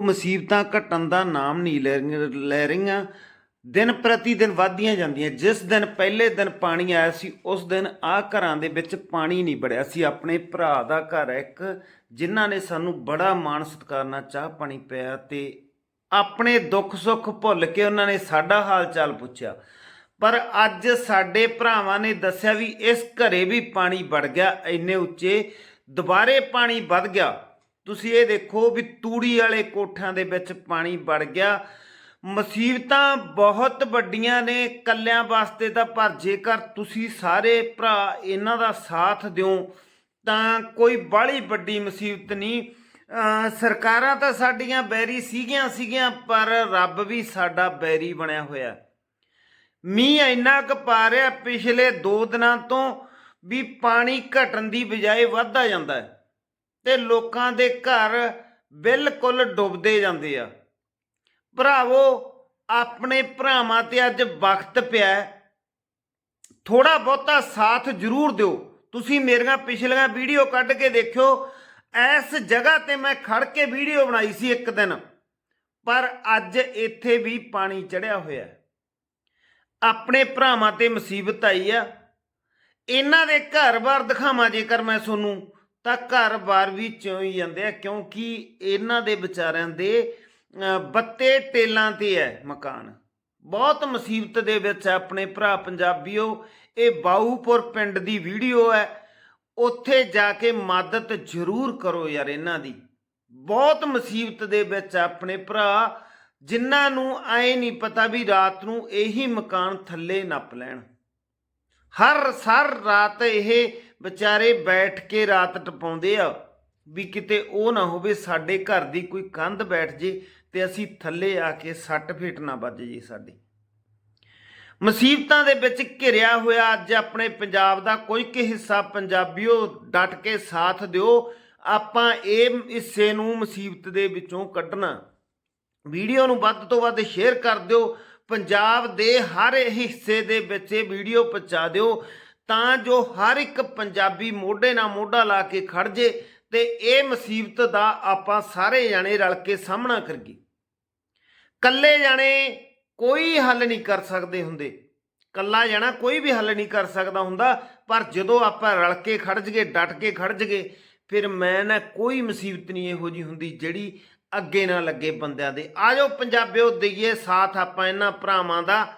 ਮੁਸੀਬਤਾਂ ਘਟਣ ਦਾ ਨਾਮ ਨਹੀਂ ਲੈ ਰਹੀਆਂ- ਲੈ ਰਹੀਆਂ। ਦਿਨ ਪ੍ਰਤੀ ਦਿਨ ਵਧਦੀਆਂ ਜਾਂਦੀਆਂ। ਜਿਸ ਦਿਨ ਪਹਿਲੇ ਦਿਨ ਪਾਣੀ ਆਇਆ ਸੀ, ਉਸ ਦਿਨ ਆ ਘਰਾਂ ਦੇ ਵਿੱਚ ਪਾਣੀ ਨਹੀਂ ਵੜਿਆ ਸੀ। ਆਪਣੇ ਭਰਾ ਦਾ ਘਰ ਹੈ ਇੱਕ, ਜਿਨ੍ਹਾਂ ਨੇ ਸਾਨੂੰ ਬੜਾ ਮਾਣ ਸਤਿਕਾਰ ਨਾਲ ਚਾਹ ਪਾਣੀ ਪਿਆ ਤੇ ਆਪਣੇ ਦੁੱਖ ਸੁੱਖ ਭੁੱਲ ਕੇ ਉਹਨਾਂ ਨੇ ਸਾਡਾ ਹਾਲ ਚਾਲ ਪੁੱਛਿਆ। ਪਰ ਅੱਜ ਸਾਡੇ ਭਰਾਵਾਂ ਨੇ ਦੱਸਿਆ ਵੀ ਇਸ ਘਰੇ ਵੀ ਪਾਣੀ ਵੜ ਗਿਆ, ਇੰਨੇ ਉੱਚੇ ਦੁਬਾਰੇ ਪਾਣੀ ਵੱਧ ਗਿਆ। ਤੁਸੀਂ ਇਹ ਦੇਖੋ ਵੀ ਤੂੜੀ ਵਾਲੇ ਕੋਠਾਂ ਦੇ ਵਿੱਚ ਪਾਣੀ ਵੜ ਗਿਆ। ਮੁਸੀਬਤਾਂ ਬਹੁਤ ਵੱਡੀਆਂ ਨੇ। ਕੱਲਿਆਂ ਵਾਸਤੇ ਤਾਂ ਪਰ ਜੇਕਰ ਤੁਸੀਂ ਸਾਰੇ ਭਰਾ ਇਹਨਾਂ ਦਾ ਸਾਥ ਦਿਓ, ਤਾਂ ਕੋਈ ਬਾਹਲੀ ਵੱਡੀ ਮੁਸੀਬਤ ਨਹੀਂ। ਸਰਕਾਰਾਂ ਤਾਂ ਸਾਡੀਆਂ ਬੈਰੀ ਸੀਗੀਆਂ ਸੀਗੀਆਂ, ਪਰ ਰੱਬ ਵੀ ਸਾਡਾ ਬੈਰੀ ਬਣਿਆ ਹੋਇਆ। ਮੀਂਹ ਇੰਨਾ ਕੁ ਪਾ ਰਿਹਾ ਪਿਛਲੇ 2 ਦਿਨਾਂ ਤੋਂ ਵੀ ਪਾਣੀ ਘਟਣ ਦੀ ਬਜਾਏ ਵੱਧਦਾ ਜਾਂਦਾ ਹੈ। ਤੇ ਲੋਕਾਂ ਦੇ ਘਰ ਬਿਲਕੁਲ ਡੁੱਬਦੇ ਜਾਂਦੇ ਆ। ਭਰਾਵੋ, ਆਪਣੇ ਭਰਾਵਾਂ ਤੇ ਅੱਜ ਵਕਤ ਪਿਆ ਥੋੜਾ ਬਹੁਤਾ ਸਾਥ ਜ਼ਰੂਰ ਦਿਓ। ਤੁਸੀਂ ਮੇਰੀਆਂ ਪਿਛਲੀਆਂ ਵੀਡੀਓ ਕੱਢ ਕੇ ਦੇਖਿਓ। ਇਸ ਜਗ੍ਹਾ ਤੇ ਮੈਂ ਖੜ ਕੇ ਵੀਡੀਓ ਬਣਾਈ ਸੀ ਇੱਕ ਦਿਨ। ਪਰ ਅੱਜ ਇੱਥੇ ਵੀ ਪਾਣੀ ਚੜਿਆ ਹੋਇਆ ਆਪਣੇ ਭਰਾਵਾਂ ਤੇ ਮੁਸੀਬਤ ਆਈ ਆ। ਇਹਨਾਂ ਦੇ ਘਰ-ਬਾਰ ਦਿਖਾਵਾਂ ਜੇਕਰ ਮੈਂ ਤੁਹਾਨੂੰ। ਤਾਂ ਘਰ-ਬਾਰ ਵੀ ਚੋਂ ਹੀ ਜਾਂਦੇ ਆ, ਕਿਉਂਕਿ ਇਹਨਾਂ ਦੇ ਵਿਚਾਰਿਆਂ ਦੇ ਬੱਤੇ ਟੇਲਾਂ ਤੇ ਹੈ ਮਕਾਨ। ਬਹੁਤ ਮੁਸੀਬਤ ਦੇ ਵਿੱਚ ਆਪਣੇ ਭਰਾ ਪੰਜਾਬੀਓ, ਇਹ ਬਾਊਪੁਰ ਪਿੰਡ ਦੀ ਵੀਡੀਓ ਹੈ। ਉੱਥੇ ਜਾ ਕੇ ਮਦਦ ਜ਼ਰੂਰ ਕਰੋ ਯਾਰ ਇਹਨਾਂ ਦੀ। ਬਹੁਤ ਮੁਸੀਬਤ ਦੇ ਵਿੱਚ ਆਪਣੇ ਭਰਾ, ਜਿਨ੍ਹਾਂ ਨੂੰ ਐ ਨਹੀਂ ਪਤਾ ਵੀ ਰਾਤ ਨੂੰ ਇਹੀ ਮਕਾਨ ਥੱਲੇ ਨੱਪ ਲੈਣ। ਹਰ ਸਰ ਰਾਤ ਇਹ ਵਿਚਾਰੇ ਬੈਠ ਕੇ ਰਾਤ ਟਪਾਉਂਦੇ ਆ, ਵੀ ਕਿਤੇ ਉਹ ਨਾ ਹੋਵੇ, ਸਾਡੇ ਘਰ ਦੀ ਕੋਈ ਕੰਧ ਬੈਠ ਜੇ ਤੇ ਅਸੀਂ ਥੱਲੇ ਆ ਕੇ ਸੱਟ ਫੇਟ ਨਾ ਵੱਜ ਜੇ ਸਾਡੀ। ਮੁਸੀਬਤਾਂ ਦੇ ਵਿੱਚ ਘਿਰਿਆ ਹੋਇਆ ਅੱਜ ਆਪਣੇ ਪੰਜਾਬ ਦਾ ਕੋਈ ਕਿ ਹਿੱਸਾ ਪੰਜਾਬੀਓ ਡਟ ਕੇ ਸਾਥ ਦਿਓ। ਆਪਾਂ ਇਹ ਹਿੱਸੇ ਨੂੰ ਮੁਸੀਬਤ ਦੇ ਵਿੱਚੋਂ ਕੱਢਣਾ। ਵੀਡੀਓ ਨੂੰ ਵੱਧ ਤੋਂ ਵੱਧ ਸ਼ੇਅਰ ਕਰ ਦਿਓ। ਪੰਜਾਬ ਦੇ ਹਰ ਹਿੱਸੇ ਦੇ ਵਿੱਚ ਇਹ ਵੀਡੀਓ ਪਹੁੰਚਾ ਦਿਓ, ਤਾਂ ਜੋ ਹਰ ਇੱਕ ਪੰਜਾਬੀ ਮੋਢੇ ਨਾਲ ਮੋਢਾ ਲਾ ਕੇ ਖੜ ਜੇ ਤੇ ਇਹ ਮੁਸੀਬਤ ਦਾ ਆਪਾਂ ਸਾਰੇ ਜਾਣੇ ਰਲ ਕੇ ਸਾਹਮਣਾ ਕਰੀਏ। ਕੱਲੇ ਜਾਣੇ ਕੋਈ ਹੱਲ ਨਹੀਂ ਕਰ ਸਕਦੇ ਹੁੰਦੇ। ਕੱਲਾ ਜਾਣਾ ਕੋਈ ਵੀ ਹੱਲ ਨਹੀਂ ਕਰ ਸਕਦਾ ਹੁੰਦਾ, ਪਰ ਜਦੋਂ ਆਪਾਂ ਰਲ ਕੇ ਖੜ ਜਗੇ, ਡਟ ਕੇ ਖੜ ਜਗੇ, ਫਿਰ ਮੈਂ ਨਾ ਕੋਈ ਮੁਸੀਬਤ ਨਹੀਂ ਇਹੋ ਜੀ ਹੁੰਦੀ ਜਿਹੜੀ ਅੱਗੇ ਨਾ ਲੱਗੇ ਬੰਦਿਆਂ ਦੇ। ਆਜੋ ਪੰਜਾਬਿਓ ਦਈਏ ਸਾਥ ਆਪਾਂ ਇਹਨਾਂ ਭਰਾਵਾਂ ਦਾ।